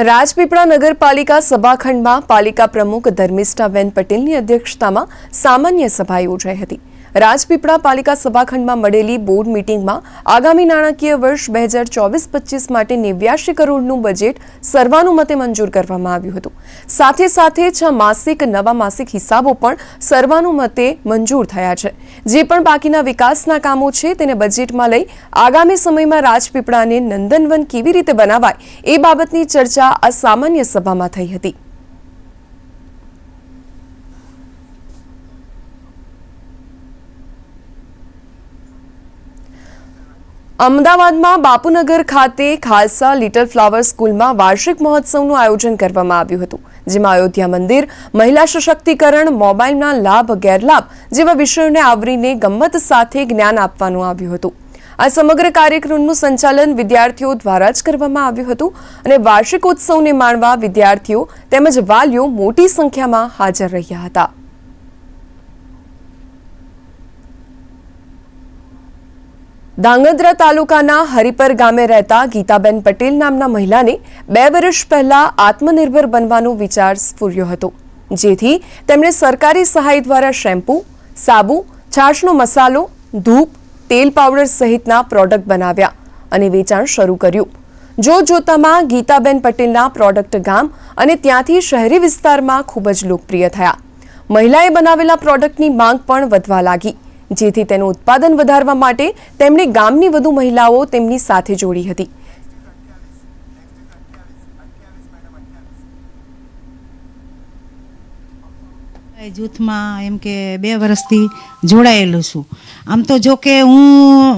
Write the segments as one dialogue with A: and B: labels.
A: રાજપીપળા નગરપાલિકા સભાખંડમાં પાલિકા પ્રમુખ ધર્મિષ્ઠાબેન પટેલની અધ્યક્ષતામાં સામાન્ય સભા યોજાઈ હતી. રાજપીપળા પાલિકા સભાખંડમાં મળેલી બોર્ડ મીટિંગમાં આગામી નાણાકીય વર્ષ બે હજાર ચોવીસ પચીસ માટે નેવ્યાશી કરોડનું બજેટ સર્વાનુમતે મંજૂર કરવામાં આવ્યું હતું. સાથે સાથે છ માસિક, નવા માસિક હિસાબો પણ સર્વાનુમતે મંજૂર થયા છે. જે પણ બાકીના વિકાસના કામો છે તેને બજેટમાં લઈ આગામી સમયમાં રાજપીપળાને નંદનવન કેવી રીતે બનાવાય એ બાબતની ચર્ચા આ સામાન્ય સભામાં થઈ હતી. અમદાવાદમાં બાપુનગર ખાતે ખાલસા લિટલ ફ્લાવર સ્કૂલમાં વાર્ષિક મહોત્સવનું આયોજન કરવામાં આવ્યું હતું, જેમાં અયોધ્યા મંદિર, મહિલા સશક્તિકરણ, મોબાઈલના લાભ, ગેરલાભ જેવા વિષયોને આવરીને ગમ્મત સાથે જ્ઞાન આપવાનું આવ્યું હતું. આ સમગ્ર કાર્યક્રમનું સંચાલન વિદ્યાર્થીઓ દ્વારા જ કરવામાં આવ્યું હતું અને વાર્ષિકોત્સવને માણવા વિદ્યાર્થીઓ તેમજ વાલીઓ મોટી સંખ્યામાં હાજર રહ્યા હતા. ધાંગધ્રા તાલુકાના હરિપર ગામે રહેતા ગીતાબેન પટેલ નામના મહિલાને બે વર્ષ પહેલા આત્મનિર્ભર બનવાનો વિચાર સ્ફૂર્યો હતો, જેથી તેમણે સરકારી સહાય દ્વારા શેમ્પૂ, સાબુ, છાશનો મસાલો, ધૂપ, તેલ પાવડર સહિતના પ્રોડક્ટ બનાવ્યા અને વેચાણ શરૂ કર્યું. જો જોતામાં ગીતાબેન પટેલના પ્રોડક્ટ ગામ અને ત્યાંથી શહેરી વિસ્તારમાં ખૂબ જ લોકપ્રિય થયા. મહિલાએ બનાવેલા પ્રોડક્ટની માંગ પણ વધવા લાગી. જેથી તેનું ઉત્પાદન વધારવા માટે તેમણે ગામની વધુ મહિલાઓ તેમની સાથે જોડી હતી.
B: જૂથમાં એમ કે બે વર્ષથી જોડાયેલું છું. આમ તો જો કે હું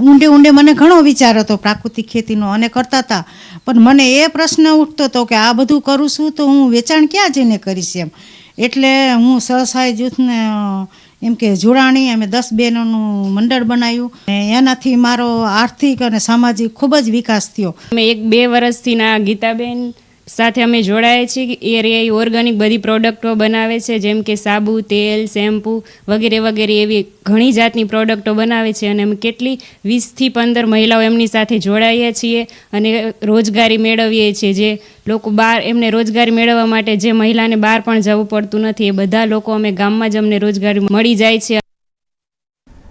B: ઊંડે ઊંડે મને ઘણો વિચાર હતો પ્રાકૃતિક ખેતીનો અને કરતા હતા પણ મને એ પ્રશ્ન ઉઠતો હતો કે આ બધું કરું છું તો હું વેચાણ ક્યાં જઈને કરીશ એમ. એટલે હું સહસહાય જૂથને એમ કે જોડાણી અમે દસ બહેનોનું મંડળ બનાવ્યું એનાથી મારો આર્થિક અને સામાજિક ખૂબ જ વિકાસ થયો.
C: અમે એક બે વર્ષથી ના ગીતાબેન સાથે અમે જોડાયા છીએ એ રે ઓર્ગેનિક બધી પ્રોડક્ટો બનાવે છે, જેમ કે સાબુ, તેલ, શેમ્પૂ વગેરે વગેરે એવી ઘણી જાતની પ્રોડક્ટો બનાવે છે અને અમે કેટલી વીસથી પંદર મહિલાઓ એમની સાથે જોડાઈએ છીએ અને રોજગારી મેળવીએ છીએ. જે લોકો બહાર એમને રોજગારી મેળવવા માટે જે મહિલાને બહાર પણ જવું પડતું નથી, એ બધા લોકો અમે ગામમાં જ અમને રોજગારી મળી જાય છે.